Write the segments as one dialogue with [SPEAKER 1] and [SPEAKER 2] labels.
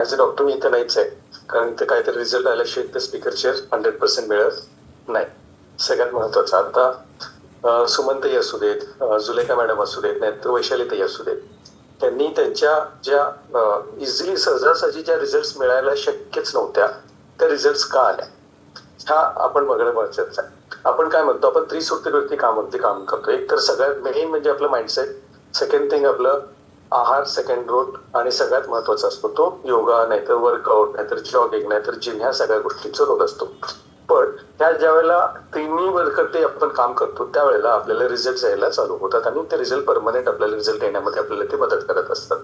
[SPEAKER 1] As a doctor मी इथं नाहीच आहे कारण इथं काहीतरी रिझल्ट आल्याशिवाय इथं स्पीकर चेअर हंड्रेड पर्सेंट मिळत नाही सगळ्यात महत्वाचं आता सुमंतही असू देत जुलेखा मॅडम असू देत नाहीतर वैशालीतही असू देत त्यांनी त्यांच्या ज्या इझिली सहजासहजी ज्या रिझल्ट मिळायला शक्यच नव्हत्या त्या रिझल्ट का आल्या? हा आपण बघणं महत्वाचं आहे. आपण काय म्हणतो आपण त्रिसूत्रीवरती कामावरती काम करतो. एक तर सगळ्यात मेन म्हणजे आपलं माइंडसेट सेकंड थिंग आपलं आहार सेकंड रोट आणि सगळ्यात महत्त्वाचा असतो तो योगा नाहीतर वर्कआउट नाहीतर जॉगिंग नाहीतर जिम ह्या सगळ्या गोष्टींचा रोल असतो. पण त्या ज्या वेळेला तिन्ही वरती आपण काम करतो त्यावेळेला आपल्याला रिझल्ट यायला चालू होतात आणि ते रिझल्ट परमनंट आपल्याला रिझल्ट येण्यामध्ये आपल्याला ते मदत करत असतात.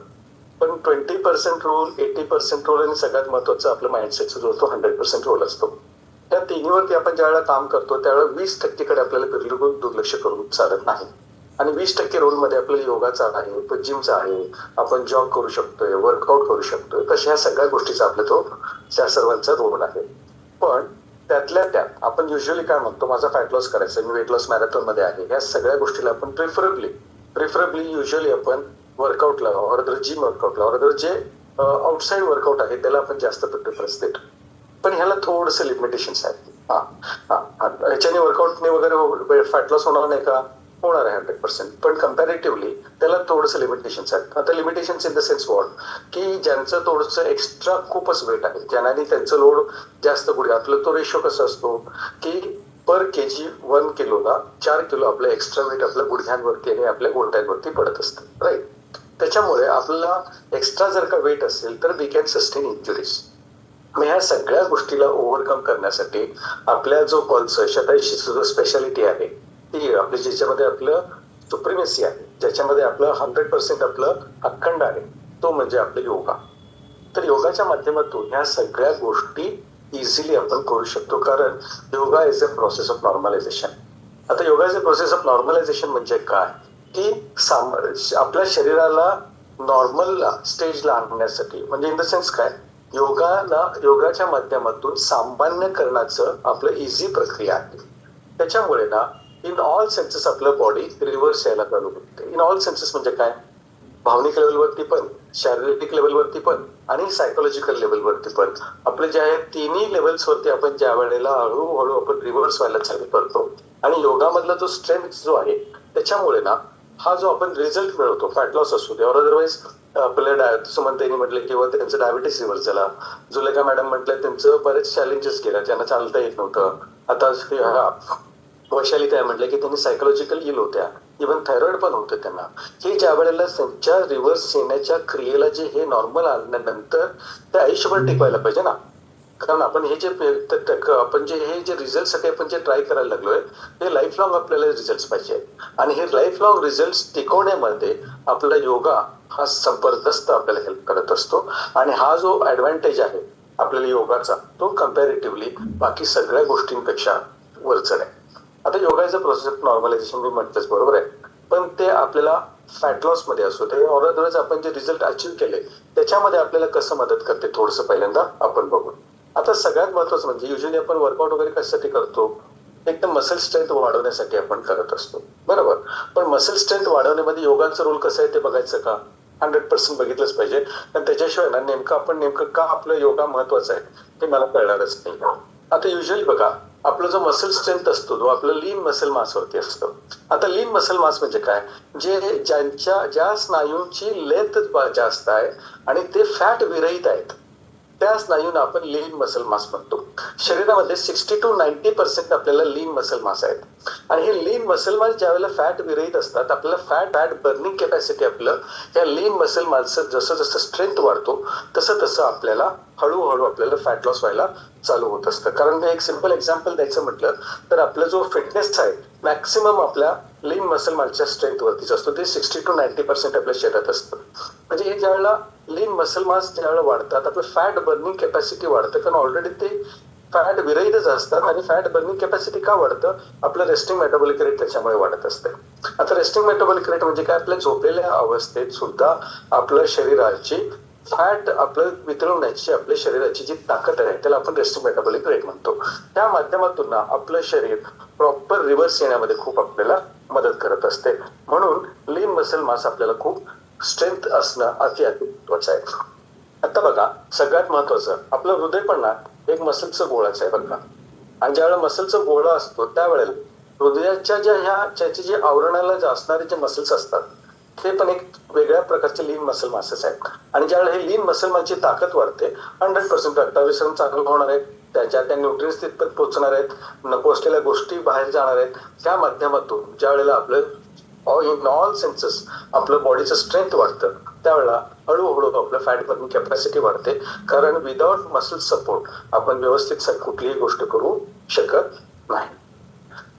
[SPEAKER 1] पण twenty percent role eighty percent role आणि सगळ्यात महत्त्वाचा आपलं माइंडसेटचा जो असतो हंड्रेड पर्सेंट रोल असतो. त्या तिन्हीवरती आपण ज्यावेळेला काम करतो त्यावेळेला वीस टक्केकडे आपल्याला बिलकुल दुर्लक्ष करून चालत नाही. आणि वीस टक्के रोलमध्ये आपल्याला योगाचा आहे जिमचा आहे आपण जॉब करू शकतोय वर्कआउट करू शकतोय तशा ह्या सगळ्या गोष्टीचा आपला तो त्या सर्वांचा रोल आहे. पण त्यातल्या त्यात आपण युजली काय म्हणतो माझा फॅट लॉस करायचा मी वेट लॉस मॅरेथॉनमध्ये आहे या सगळ्या गोष्टीला आपण प्रिफरेबली प्रिफरेबली युजली आपण वर्कआउटला ऑर्डर जिम वर्कआउटला ऑर्डर जे आउटसाईड वर्कआउट आहे त्याला आपण जास्त प्रिफरन्स देतो. पण ह्याला थोडस लिमिटेशन्स आहेत. हा. ह्याच्याने वर्कआउटने वगैरे फॅट लॉस होणार नाही का? होणार आहे हंड्रेड पर्सेंट पण कम्पॅरेटिव्हली त्याला थोडंसं लिमिटेशन्स आहेत आता limitations in the sense what की ज्यांचं थोडंसं एक्स्ट्रा खूपच वेट आहे. ज्यांनी त्यांचं लोड जास्त पुढे आपलं तो रेशो कसा असतो? की पर के जी वन किलोला चार किलो आपलं एक्स्ट्रा वेट आपल्या गुडघ्यांवरती आणि आपल्या गोलट्यांवरती पडत असतं. राईट त्याच्यामुळे आपल्याला एक्स्ट्रा जर का वेट असेल तर वी कॅन सस्टेन इंजुरीज मग ह्या सगळ्या गोष्टीला ओव्हरकम करण्यासाठी आपल्या जो कॉल्स शताऐंशी जो स्पेशालिटी आहे ती आपली ज्याच्यामध्ये आपलं सुप्रिमेसी आहे ज्याच्यामध्ये आपलं हंड्रेड पर्सेंट आपलं अखंड आहे तो म्हणजे आपलं योगा. तर योगाच्या माध्यमातून ह्या सगळ्या गोष्टी इझिली आपण करू शकतो कारण yoga is a process of normalisation आता yoga is a process of normalisation म्हणजे काय? की साम आपल्या शरीराला नॉर्मल स्टेजला आणण्यासाठी म्हणजे इन द सेन्स काय? योगाला योगाच्या माध्यमातून सामान्य करण्याचं आपलं इझी प्रक्रिया आहे. त्याच्यामुळे ना इन ऑल सेन्सेस आपलं बॉडी रिव्हर्स यायला चालू करते. इन ऑल सेन्सेस म्हणजे काय? भावनिक लेवलवरती पण शारीरिक लेवलवरती पण आणि सायकोलॉजिकल लेवलवरती पण. आपले जे आहे तिन्ही लेवल्सवरती आपण ज्या वेळेला हळूहळू आपण रिव्हर्स व्हायला चालू करतो आणि योगामधला जो स्ट्रेंथ जो आहे त्याच्यामुळे ना हा जो आपण रिझल्ट मिळवतो फॅट लॉस असू दे और अदरवाईज आपल्या डाय त्यांनी म्हटले किंवा त्यांचं डायबिटीस रिव्हर्स झाला. जुलेखा मॅडम म्हटलं त्यांचं बरेच चॅलेंजेस गेल्या त्यांना चालता येत नव्हतं. आता वैशाली काय म्हटलं की त्यांनी सायकोलॉजिकल इल होत्या. इव्हन थायरॉइड पण होतं त्यांना. हे ज्या वेळेला त्यांच्या रिव्हर्स येण्याच्या क्रियेला जे हे नॉर्मल आणल्यानंतर ते आयुष्यभर टिकवायला पाहिजे ना. कारण आपण हे जे आपण जे हे जे रिझल्टसाठी आपण जे ट्राय करायला लागलोय ते लाईफ लॉंग आपल्याला रिझल्ट पाहिजे. आणि हे लाईफ लॉंग रिझल्ट टिकवण्यामध्ये आपला योगा हा जबरदस्त आपल्याला हेल्प करत असतो. आणि हा जो ऍडव्हान्टेज आहे आपल्याला योगाचा तो कम्पॅरेटिव्हली बाकी सगळ्या गोष्टींपेक्षा वरचढ आहे. आता योगाचं प्रोसेस नॉर्मलायझेशन मी म्हटलंच बरोबर आहे? पण ते आपल्याला फॅट लॉसमध्ये असू दे ऑर अदरवाईज आपण जे रिझल्ट अचीव केले त्याच्यामध्ये आपल्याला कसं मदत करते थोडस पहिल्यांदा आपण बघू आता सगळ्यात महत्वाचं म्हणजे युजली आपण वर्कआउट वगैरे कशासाठी करतो? एकदम मसल स्ट्रेंथ वाढवण्यासाठी आपण करत असतो. बरोबर? पण मसल स्ट्रेंथ वाढवण्यामध्ये योगाचं रोल कसं आहे ते बघायचं का? हंड्रेड पर्सेंट बघितलंच पाहिजे. पण त्याच्याशिवाय ना नेमकं आपण नेमकं का आपलं योगा महत्वाचं आहे ते मला कळणारच नाही. आता युजली बघा आपला जो मसल स्ट्रेंथ असतो तो आपलं लीन मसल मासवरती असतो. आता लीन मसल मास म्हणजे काय? जे ज्यांच्या ज्या स्नायूंची लेंथ जास्त आहे आणि ते फॅट विरहित आहेत. त्या स्नायूंना आपण लीन मसल मास म्हणतो. शरीरामध्ये सिक्स्टी टू नाईन्टी पर्सेंट आपल्याला लीन मसल मास आहेत. आणि हे लीन मसल मास ज्या वेळेला फॅट विरहित असतात आपल्याला फॅट फॅट बर्निंग कॅपॅसिटी आपलं या लीन मसल मासचं जसं जसं स्ट्रेंथ वाढतो तसं तसं आपल्याला हळूहळू आपल्याला फॅट लॉस व्हायला चालू होत असतं. कारण एक सिंपल एक्झाम्पल द्यायचं म्हटलं तर आपला जो फिटनेस आहे मॅक्सिमम आपल्या लीन मसल मालच्या स्ट्रेंथ वरतीच असतो. ते सिक्स्टी टू नाईन्टी पर्सेंट आपल्या शरीरात असतं. म्हणजे हे ज्या वेळेला लीन मसल मास ज्या वेळेला वाढतात आपलं फॅट बर्निंग कॅपॅसिटी वाढतं. कारण ऑलरेडी ते फॅट विरहितच असतात आणि फॅट बर्निंग कॅपॅसिटी का वाढतं? आपलं रेस्टिंग मेटाबॉलिक रेट त्याच्यामुळे वाढत असते. आता रेस्टिंग मेटाबॉलिक रेट म्हणजे काय? आपल्या झोपलेल्या अवस्थेत सुद्धा आपलं शरीराची फॅट आपलं वितळवण्याची आपल्या शरीराची जी ताकद आहे त्याला आपण रेस्ट मेटाबॉलिक रेट म्हणतो. त्या माध्यमातून ना आपलं शरीर प्रॉपर रिव्हर्स येण्यामध्ये खूप आपल्याला मदत करत असते. म्हणून लीन मसल मास आपल्याला खूप स्ट्रेंथ असणं अति अति महत्वाचं आहे. आता बघा सगळ्यात महत्वाचं आपलं हृदय पण ना एक मसलचं गोळाच आहे बघा. आणि ज्यावेळेला मसलचं गोळा असतो त्यावेळेला हृदयाच्या ज्या ह्या त्याचे जे आवरणाला जे असणारे जे मसल्स असतात ते पण एक वेगळ्या प्रकारचे लीन मसल मासेस आहेत. आणि ज्यावेळेला हे लीन मसल मासची ताकद वाढते हंड्रेड पर्सेंट रक्ताभिसरण चांगलं होणार आहे त्याच्या त्या न्यूट्रिन्स तिथपर्यंत पोहोचणार आहेत नको असलेल्या गोष्टी बाहेर जाणार आहेत. त्या माध्यमातून ज्या वेळेला आपलं इन ऑल सेन्सेस आपलं बॉडीचं स्ट्रेंथ वाढतं त्यावेळेला हळूहळू आपलं फॅट बर्निंग कॅपॅसिटी वाढते. कारण विदाउट मसल सपोर्ट आपण व्यवस्थित कुठलीही गोष्ट करू शकत नाही.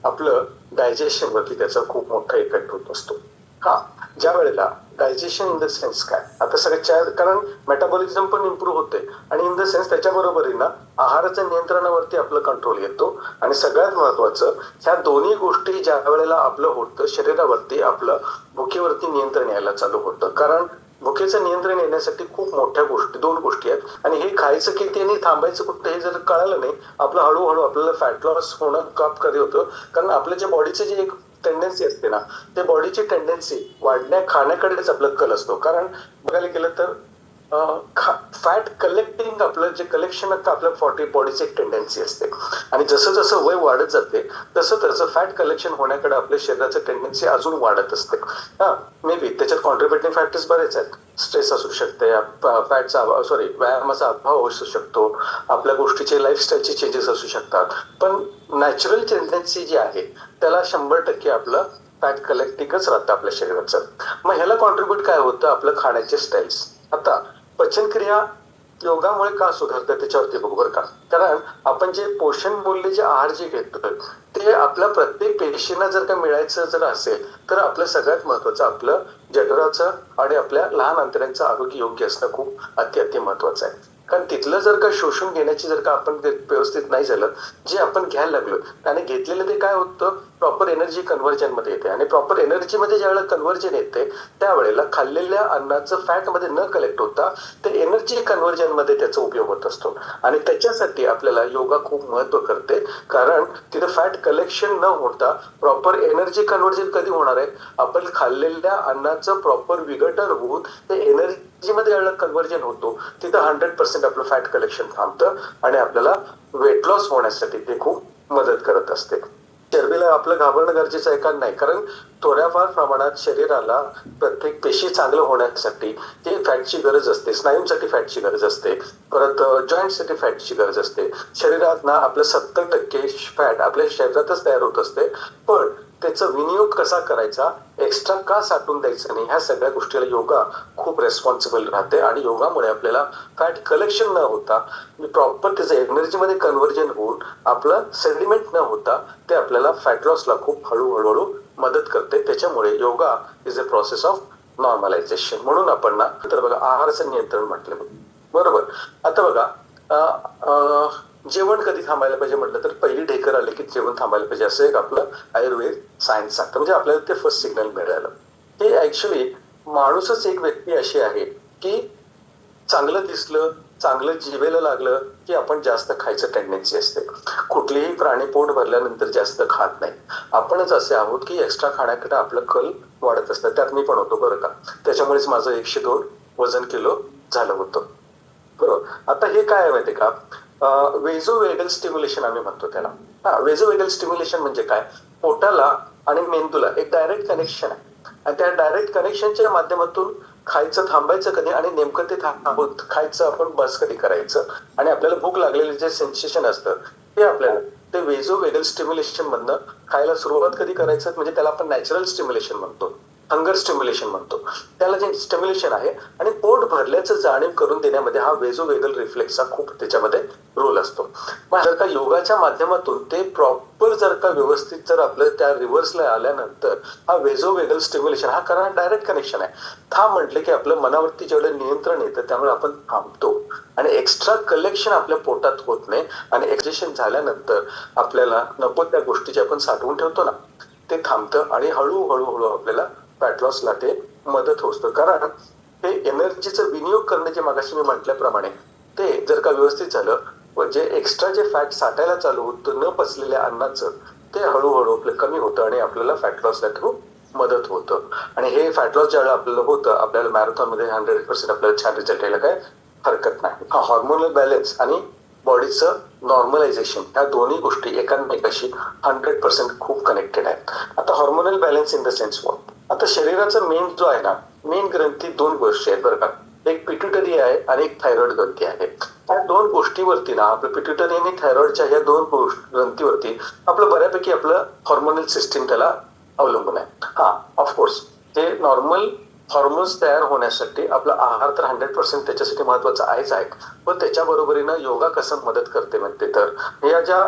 [SPEAKER 1] आपलं डायजेशन वरती त्याचा खूप मोठा इफेक्ट होत असतो. हा. ज्या वेळेला डायजेशन इन द सेन्स काय? आता सगळ्या कारण मेटाबॉलिझम पण इम्प्रूव्ह होते. आणि इन द सेन्स त्याच्याबरोबरीनं आहाराच्या नियंत्रणावरती आपलं कंट्रोल येतो. आणि सगळ्यात महत्वाचं ह्या दोन्ही गोष्टी ज्या वेळेला आपलं होतं शरीरावरती आपलं भुकेवरती नियंत्रण यायला चालू होतं. कारण भुकेचं नियंत्रण येण्यासाठी खूप मोठ्या गोष्टी दोन गोष्टी आहेत. आणि हे खायचं किती आणि थांबायचं कुठं हे जर कळालं नाही आपलं हळूहळू आपल्याला फॅट लॉस होणं काप कधी होतं? कारण आपल्या जे बॉडीचे जे एक टेंडन्सी असते ना ते बॉडीची टेंडन्सी वाढण्या खाण्याकडेच आपलं कल असतो. कारण बघायला गेलं तर फॅट कलेक्टिंग आपलं जे कलेक्शन असतं आपल्या फॉर्टी बॉडीची एक टेंडन्सी असते. आणि जसं जसं वय वाढत जाते तसं तसं फॅट कलेक्शन होण्याकडे आपल्या शरीराचं टेंडन्सी अजून वाढत असते. हा मे बी त्याच्यात कॉन्ट्रीब्युटिंग फॅक्टर्स बरेच आहेत. स्ट्रेस असू शकते फॅटचा अभाव सॉरी व्यायामाचा अभाव असू शकतो. आपल्या गोष्टीचे लाईफस्टाईलचे चेंजेस असू शकतात. पण नॅचरल टेंडन्सी जी आहे त्याला शंभर टक्के आपलं फॅट कलेक्टिंगच राहतं आपल्या शरीराचं. मग ह्याला कॉन्ट्रीब्युट काय होतं आपलं खाण्याचे स्टाईल्स आता पचनक्रिया योगामुळे का सुधारतं त्याच्यावरती बघू बरं का. कारण आपण जे पोषण मूल्य जे आहार जे घेतो ते आपल्या प्रत्येक पेशींना जर का मिळायचं जर असेल तर आपलं सगळ्यात महत्वाचं आपलं जठराचं आणि आपल्या लहान अंतरांचं आरोग्य योग्य असणं खूप अत्यंत महत्वाचं आहे. कारण तिथलं जर का शोषून घेण्याची जर का आपण ते व्यवस्थित नाही झालं जे आपण घ्यायला लागलो आणि घेतलेलं ते काय होतं? प्रॉपर एनर्जी कन्व्हर्जनमध्ये येते. आणि प्रॉपर एनर्जी मध्ये ज्यावेळेला कन्व्हर्जन येते त्यावेळेला खाल्लेल्या अन्नाचं फॅटमध्ये न कलेक्ट होता ते एनर्जी कन्व्हर्जनमध्ये त्याचा उपयोग होत असतो. आणि त्याच्यासाठी आपल्याला योगा खूप महत्त्व करते. कारण तिथे फॅट कलेक्शन न होता प्रॉपर एनर्जी कन्व्हर्जन कधी होणार आहे? आपण खाल्लेल्या अन्नाचं प्रॉपर विघटन होऊन ते एनर्जी मध्ये ज्यावेळेला कन्व्हर्जन होतो तिथं हंड्रेड पर्सेंट आपलं फॅट कलेक्शन थांबतं आणि आपल्याला वेट लॉस होण्यासाठी ते खूप मदत करत असते. चरबीला आपलं घाबरणं गरजेचं आहे का? नाही. कारण थोड्याफार प्रमाणात शरीराला प्रत्येक पेशी चांगलं होण्यासाठी ते फॅटची गरज असते. स्नायूंसाठी फॅटची गरज असते. परत जॉईंटसाठी फॅटची गरज असते. शरीरात ना आपलं सत्तर टक्के फॅट आपल्या शरीरातच तयार होत असते. पण त्याचा विनियोग कसा करायचा एक्स्ट्रा का साठवून द्यायचं नाही ह्या सगळ्या गोष्टीला योगा खूप रेस्पॉन्सिबल राहते आणि योगामुळे आपल्याला फॅट कलेक्शन न होता प्रॉपर त्याचं एनर्जीमध्ये कन्व्हर्जन होऊन आपलं सेडिमेंट न होता ते आपल्याला फॅट लॉसला खूप हळूहळू हळू मदत करते. त्याच्यामुळे yoga is a process of normalisation म्हणून आपण ना तर बघा आहाराचं नियंत्रण म्हटलं. बरोबर? आता बघा जेवण कधी थांबायला पाहिजे म्हटलं तर पहिली ढेकर आले की जेवण थांबायला पाहिजे. असं एक आपलं आयुर्वेद सायन्स सांगतं. म्हणजे आपल्याला ते फर्स्ट सिग्नल मिळालं. हे ऍक्च्युली माणूसच एक व्यक्ती अशी आहे की चांगलं दिसलं चांगलं जिवेला लागलं की आपण जास्त खायचं टेंडन्सी असते. कुठलीही प्राणी पोट भरल्यानंतर जास्त खात नाही. आपणच असे आहोत की एक्स्ट्रा खाण्याकडे आपलं कल वाढत असतं. त्यात मी पण होतो बरं का. त्याच्यामुळेच माझं एकशे दोन वजन किलो झालं होतं. बरोबर. आता हे काय आहे माहितीये का? वेगल स्टिम्युलेशन आम्ही म्हणतो त्याला. हा वेझो वेगल स्टिम्युलेशन म्हणजे काय? पोटाला आणि मेंदूला एक डायरेक्ट कनेक्शन आहे. आणि त्या डायरेक्ट कनेक्शनच्या माध्यमातून खायचं थांबायचं कधी आणि नेमकं ते थांबत खायचं आपण बस कधी करायचं आणि आपल्याला भूक लागलेलं जे सेन्सेशन असतं ते आपल्याला ते वेझो वेगल स्टिम्युलेशन मधनं खायला सुरुवात कधी करायचं? म्हणजे त्याला आपण नॅचरल स्टिम्युलेशन म्हणतो. हंगर स्टिम्युलेशन म्हणतो. त्याला जे स्टिम्युलेशन आहे आणि पोट भरल्याचं जाणीव करून देण्यामध्ये हा वेझो वेगल रिफ्लेक्सचा खूप त्याच्यामध्ये रोल असतो. मग जर का योगाच्या माध्यमातून ते प्रॉपर जर का व्यवस्थित जर आपलं त्या रिव्हर्सला आल्यानंतर हा वेझो वेगल स्टिम्युलेशन हा कारण डायरेक्ट कनेक्शन आहे. थांब म्हटलं की आपलं मनावरती जेवढं नियंत्रण येतं त्यामुळे आपण थांबतो. आणि एक्स्ट्रा कलेक्शन आपल्या पोटात होत नाही आणि एक्झेशन झाल्यानंतर आपल्याला नको त्या गोष्टीची आपण साठवून ठेवतो ना. ते थांबतं आणि हळूहळू हळू आपल्याला फॅट लॉसला ते मदत होतं. कारण हे एनर्जीचं विनियोग करण्याचे जे मागाशी मी म्हटल्याप्रमाणे ते जर का व्यवस्थित झालं व जे एक्स्ट्रा जे फॅट साठायला चालू होतं न पचलेल्या अन्नाचं ते हळूहळू आपलं कमी होतं आणि आपल्याला फॅट लॉसला थ्रू मदत होतं. आणि हे फॅट लॉस ज्यावेळेला आपल्याला होतं आपल्याला मॅरेथॉनमध्ये हंड्रेड पर्सेंट आपल्याला छान रिझल्ट यायला काय हरकत नाही. हा हॉर्मोनल बॅलन्स आणि बॉडीचं नॉर्मलायझेशन ह्या दोन्ही गोष्टी एकांमेकाशी हंड्रेड पर्सेंट खूप कनेक्टेड आहेत. आता hormonal balance in the sense what आता शरीराचा मेन जो आहे ना मेन ग्रंथी दोन गोष्टी आहेत बरं का. एक पिट्युटरी आहे आणि एक थायरॉइड ग्रंथी आहे. या दोन गोष्टीवरती ना आपलं पिट्युटरी आणि थायरॉइडच्या ह्या दोन ग्रंथीवरती आपलं बऱ्यापैकी आपलं हॉर्मोनल सिस्टीम त्याला अवलंबून आहे. हा ऑफकोर्स ते नॉर्मल हॉर्मोन्स तयार होण्यासाठी आपला आहार तर हंड्रेड पर्सेंट त्याच्यासाठी महत्त्वाचा आहेच आहे. पण त्याच्या बरोबरीनं योगा कसं मदत करते म्हणते तर या ज्या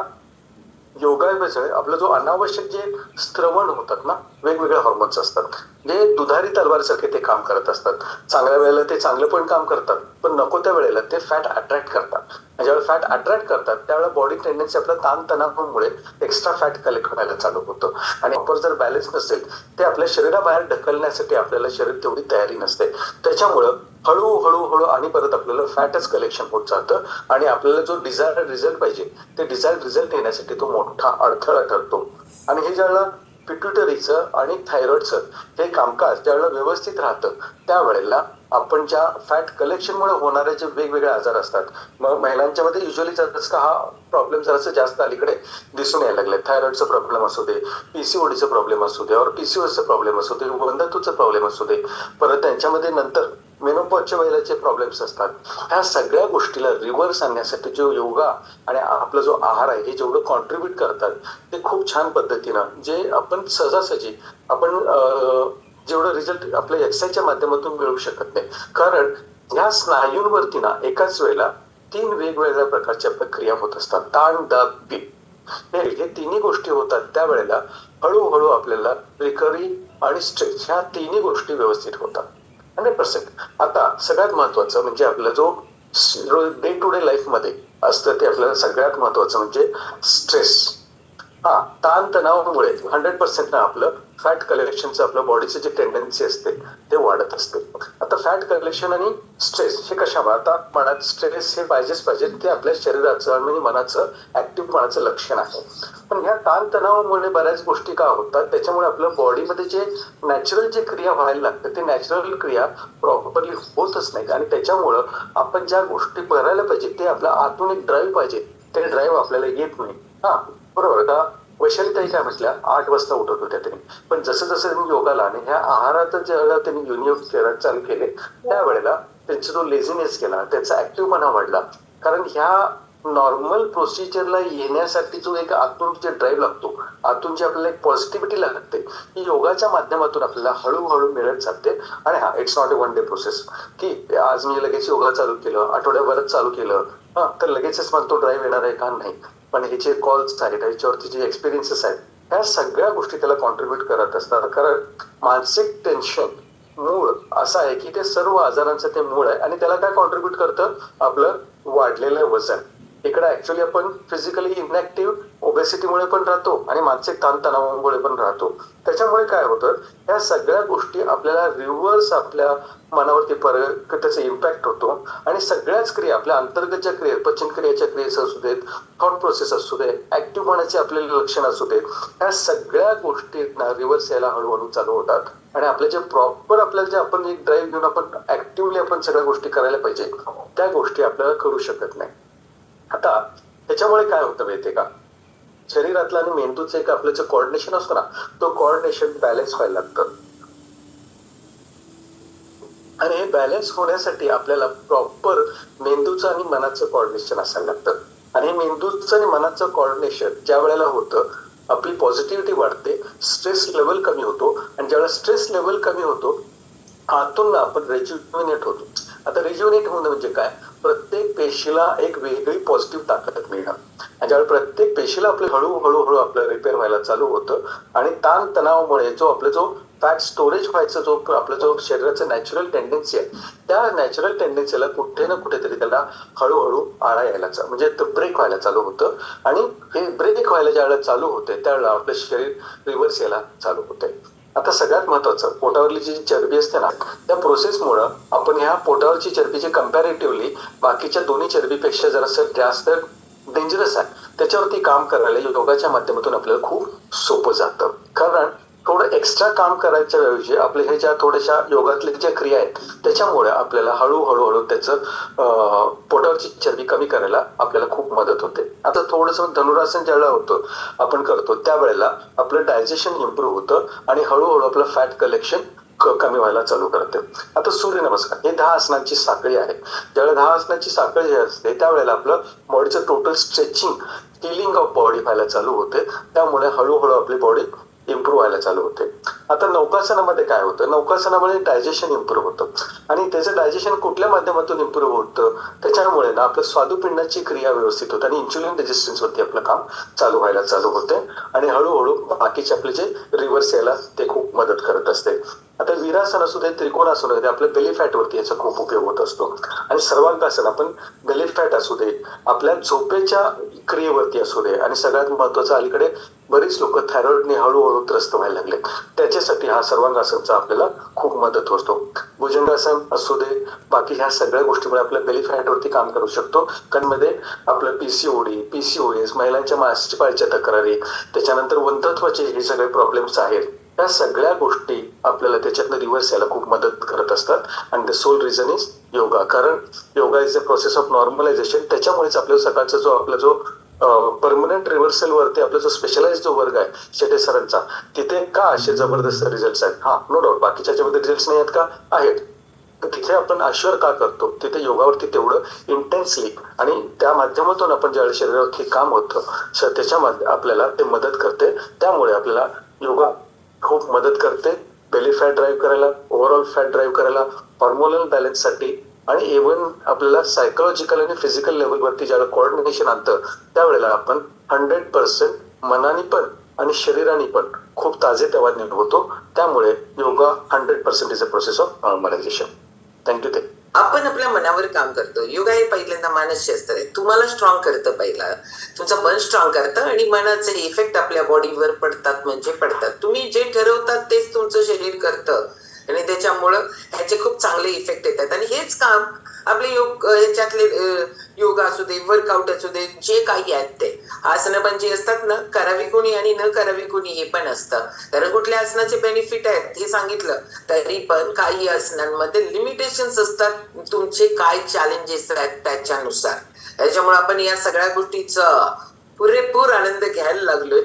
[SPEAKER 1] योगामुळे आपलं जो अनावश्यक जे स्त्रवण होतात ना वेगवेगळ्या हॉर्मोन्स असतात. जे दुधारी तलवारसारखे ते काम करत असतात. चांगल्या वेळेला ते चांगलं पण काम करतात पण नको त्या वेळेला ते फॅट अट्रॅक्ट करतात. ज्यावेळेला फॅट अट्रॅक्ट करतात त्यावेळेला बॉडी टेंडन्सी आपल्या ताणतणावामुळे एक्स्ट्रा फॅट कलेक्ट व्हायला चालू होतं. आणि प्रॉपर जर बॅलन्स नसेल ते आपल्या शरीराबाहेर ढकलण्यासाठी आपल्याला शरीर तेवढी तयारी नसते. त्याच्यामुळं हळूहळू हळू आणि परत आपल्याला फॅटच कलेक्शन होत जातं. आणि आपल्याला जो डिझायर्ड रिझल्ट पाहिजे ते डिझायर्ड रिझल्ट येण्यासाठी तो मोठा अडथळा ठरतो. आणि हे ज्यावेळेला पिट्युटरीचं आणि थायरॉइडचं हे कामकाज ज्यावेळेला व्यवस्थित राहतं त्यावेळेला आपण ज्या फॅट कलेक्शनमुळे होणारे जे वेगवेगळे आजार असतात मग महिलांच्या मध्ये युजली का हा प्रॉब्लेम जरासं जास्त अलीकडे दिसून यायला लागले थायरॉइडचा प्रॉब्लेम असू दे पीसीओडीचा प्रॉब्लेम असू दे और पीसीओडचा प्रॉब्लेम असू दे वंधत्वचा प्रॉब्लेम असू दे. परत त्यांच्यामध्ये नंतर मेनोपॉजच्या जे प्रॉब्लेम्स असतात. ह्या सगळ्या गोष्टीला रिव्हर्स आणण्यासाठी जो योगा आणि आपला जो आहार आहे हे जेवढं कॉन्ट्रीब्युट करतात ते खूप छान पद्धतीनं जे आपण सहजासहजी आपण जेवढं रिझल्ट आपल्या एक्सरसाइजच्या माध्यमातून मिळू शकत नाही. कारण ह्या स्नायूंवरती ना एकाच वेळेला तीन वेगवेगळ्या प्रकारच्या प्रक्रिया होत असतात. ताण दाब पीठ हे हे तिन्ही गोष्टी होतात त्यावेळेला हळूहळू आपल्याला रिकव्हरी आणि स्ट्रेच ह्या तिन्ही गोष्टी व्यवस्थित होतात. Hundred percent. आता सगळ्यात महत्वाचं म्हणजे आपला जो डे टू डे लाईफमध्ये असतं ते आपल्याला सगळ्यात महत्वाचं म्हणजे स्ट्रेस. हा ताण तणावामुळे हंड्रेड पर्सेंट ना आपलं फॅट कलेक्शनचं आपलं बॉडीचं जे टेंडन्सी असते ते वाढत असते. आता फॅट कलेक्शन आणि स्ट्रेस हे कशा आता मनात स्ट्रेस हे पाहिजेच पाहिजे ते आपल्या शरीराचं आणि मनाचं ऍक्टिव्ह मनाचं लक्षण आहे. पण ह्या ताणतणावामुळे बऱ्याच गोष्टी का होतात? त्याच्यामुळे आपल्या बॉडीमध्ये जे नॅचरल जे क्रिया व्हायला लागतात ते नॅचरल क्रिया प्रॉपरली होतच नाहीत आणि त्याच्यामुळं आपण ज्या गोष्टी करायला पाहिजे ते आपल्या आतून एक ड्राईव्ह पाहिजे. ते ड्राईव्ह आपल्याला येत नाही. हा बरोबर. का वैशालीताई काय म्हटल्या? आठ वाजता उठत होत्या त्यांनी. पण जसं जसं त्यांनी योगाला आणि ह्या आहाराचं ज्यावेळेला त्यांनी युनियोग करायला चालू केले त्यावेळेला त्यांचा जो लेझिनेस केला त्यांचा ऍक्टिव्हपणा वाढला. कारण ह्या नॉर्मल प्रोसिजरला येण्यासाठी जो एक आतून जे ड्राईव्ह लागतो आतून जी आपल्याला एक पॉझिटिव्हिटी लागते. ही योगाच्या माध्यमातून आपल्याला हळूहळू मिळत जाते. आणि हा it's not a one day process की आज मी लगेच योगा चालू केलं आठवड्याभरात चालू केलं. हा तर लगेचच मला तो ड्राईव्ह येणार आहे का? नाही. पण हे जे कॉल्स आहेत ह्याच्यावरती जे एक्सपिरियन्सेस आहेत ह्या सगळ्या गोष्टी त्याला कॉन्ट्रीब्युट करत असतात. कारण मानसिक टेन्शन मूळ असं आहे की ते सर्व आजारांचं ते मूळ आहे. आणि त्याला काय कॉन्ट्रीब्युट करतं? आपलं वाढलेलं वजन. इकडे ऍक्च्युली आपण फिजिकली इनॅक्टिव्ह ओबेसिटीमुळे पण राहतो आणि मानसिक ताणतणावामुळे पण राहतो. त्याच्यामुळे काय होतं या सगळ्या गोष्टी आपल्याला रिव्हर्स आपल्या मनावरती पर त्याचा इम्पॅक्ट होतो आणि सगळ्याच क्रिया आपल्या अंतर्गतच्या क्रिया पचन क्रियेच्या क्रियेस असू देत थॉट प्रोसेस असू दे ऍक्टिव्ह होण्याचे आपल्याला लक्षण असू देत या सगळ्या गोष्टी रिव्हर्स यायला हळूहळू चालू होतात. आणि आपले जे प्रॉपर आपल्याला जे आपण एक ड्राईव्ह घेऊन आपण ऍक्टिव्हली आपण सगळ्या गोष्टी करायला पाहिजे त्या गोष्टी आपल्याला करू शकत नाही. आता त्याच्यामुळे काय होतं माहितीये का? शरीरातलं आणि मेंदूचं एक आपलं जे कॉर्डिनेशन असतं ना तो कॉर्डिनेशन बॅलन्स व्हायला लागतं. आणि हे बॅलन्स होण्यासाठी आपल्याला प्रॉपर मेंदूचं आणि मनाचं कॉर्डिनेशन असायला लागतं. आणि मेंदूचं आणि मनाचं कॉर्डिनेशन ज्या वेळेला होतं आपली पॉझिटिव्हिटी वाढते स्ट्रेस लेवल कमी होतो. आणि ज्यावेळेला स्ट्रेस लेवल कमी होतो आतून आपण रेज्युमिनेट होतो. आता रेज्युमिनेट होणं म्हणजे काय? प्रत्येक पेशीला एक वेगळी पॉझिटिव्ह ताकद मिळणं. आणि ज्यावेळी प्रत्येक पेशीला आपले हळूहळू हळू आपलं रिपेअर व्हायला चालू होतं आणि ताण तणावामुळे जो आपला जो फॅट स्टोरेज व्हायचा जो आपला जो शरीराचं नॅचरल टेंडन्सी आहे त्या नॅचरल टेंडन्सीला कुठे ना कुठेतरी त्याला हळूहळू आळा यायला चा- म्हणजे ब्रेक व्हायला चालू होतं. आणि हे ब्रेक व्हायला ज्यावेळेला चालू होते त्यावेळेला आपलं शरीर रिव्हर्स यायला चालू होते आता सगळ्यात महत्वाचं पोटावरली जी चरबी असते ना त्या प्रोसेसमुळं आपण ह्या पोटावरची चरबी जी कम्पॅरेटिव्हली बाकीच्या दोन्ही चरबीपेक्षा जरासं जास्त डेंजरस आहे त्याच्यावरती काम करायला योगाच्या माध्यमातून आपल्याला खूप सोपं जातं. कारण थोडं एक्स्ट्रा काम करायच्या ऐवजी आपले हे ज्या थोड्याशा योगातल्या ज्या क्रिया आहेत त्याच्यामुळे आपल्याला हळूहळू हळू त्याचं पोटावरची चरबी कमी करायला आपल्याला खूप मदत होते. आता थोडंसं धनुरासन ज्यावेळेला होतं आपण करतो त्यावेळेला आपलं डायजेशन इम्प्रूव्ह होतं आणि हळूहळू आपलं फॅट कलेक्शन कमी व्हायला चालू करते. आता सूर्यनमस्कार हे दहा आसनांची साखळी आहे. ज्यावेळेला दहा आसनांची साखळी जी असते त्यावेळेला आपलं बॉडीचं total stretching healing of body व्हायला चालू होते. त्यामुळे हळूहळू आपली बॉडी इम्प्रूव्ह व्हायला चालू होते. आता नौकासनामध्ये काय होतं? नौकासनामध्ये डायजेशन इम्प्रूव्ह होतं. आणि त्याचं डायजेशन कुठल्या माध्यमातून इम्प्रूव्ह होतं? त्याच्यामुळे ना आपलं स्वादुपिंडाची क्रिया व्यवस्थित होते आणि इन्सुलिन रेजिस्टन्स वरती आपलं काम चालू व्हायला चालू होते. आणि हळूहळू बाकीचे आपले जे रिव्हर्स यायला ते खूप मदत करत असते. आता विरासन असू दे त्रिकोण असू दे आपल्या बेली फॅट वरती याचा खूप उपयोग होत असतो. आणि सर्वांगासन आपण बेली फॅट असू दे आपल्या झोपेच्या क्रियेवरती असू दे. आणि सगळ्यात महत्वाचं अलीकडे बरीच लोक थायरॉइडने हळूहळू त्रस्त व्हायला लागले त्याच्यासाठी हा सर्वांगासनचा आपल्याला खूप मदत होतो. भुजंगासन असू दे बाकी ह्या सगळ्या गोष्टीमुळे आपल्या बेली फॅटवरती काम करू शकतो. कणमध्ये आपलं पीसीओडी पीसीओएस महिलांच्या मासिपाळीच्या तक्रारी त्याच्यानंतर वंतत्वाचे हे सगळे प्रॉब्लेम्स आहेत. या सगळ्या गोष्टी आपल्याला त्याच्यातनं रिव्हर्स यायला खूप मदत करत असतात. आणि the sole reason is yoga. कारण yoga is a process of normalisation त्याच्यामुळेच आपल्या सकाळचा जो आपला जो परमनंट रिव्हर्सल वरती आपला जो स्पेशलाइज जो वर्ग आहे शेटे सरांचा तिथे का असे जबरदस्त रिझल्ट आहेत? हा नो डाऊट बाकीच्या याच्यामध्ये रिझल्ट नाही आहेत का? आहेत. तिथे आपण आश्वर का करतो? तिथे योगावरती तेवढं इंटेन्सली आणि त्या माध्यमातून आपण ज्यावेळेस शरीरावरती काम होतं स- त्याच्या आपल्याला ते मदत करते. त्यामुळे आपल्याला योगा खूप मदत करते. बेली फॅट ड्राईव्ह करायला ओव्हरऑल फॅट ड्राईव्ह करायला हॉर्मोनल बॅलन्ससाठी आणि इव्हन आपल्याला सायकोलॉजिकल आणि फिजिकल लेवलवरती ज्याला कोऑर्डिनेशन आणतं त्यावेळेला आपण हंड्रेड पर्सेंट मनाने पण आणि शरीराने पण खूप ताजे तेव्हा होतो. त्यामुळे yoga hundred percent is a process of normalisation thank you ते
[SPEAKER 2] आपण आपल्या मनावर काम करतो. योगा हे पहिल्यांदा मानसशास्त्र आहे तुम्हाला स्ट्रॉंग करतं पहिला. तुमचं मन स्ट्रॉंग करतं आणि मनाचे इफेक्ट आपल्या बॉडीवर पडतात म्हणजे पडतात. तुम्ही जे ठरवतात तेच तुमचं शरीर करतं. आणि त्याच्यामुळं ह्याचे खूप चांगले इफेक्ट येतात. आणि हेच काम आपले योग ह्याच्यातले योगा असू दे वर्कआउट असू दे जे काही आहेत ते. आसनं पण जे असतात ना करावी कोणी आणि न करावी कोणी हे पण असतं. कारण कुठल्या आसनाचे बेनिफिट आहेत हे सांगितलं तरी पण काही आसनांमध्ये लिमिटेशन्स असतात तुमचे काय चॅलेंजेस आहेत त्याच्यानुसार. त्याच्यामुळे आपण या सगळ्या गोष्टीचा पुरेपूर आनंद घ्यायला लागलोय.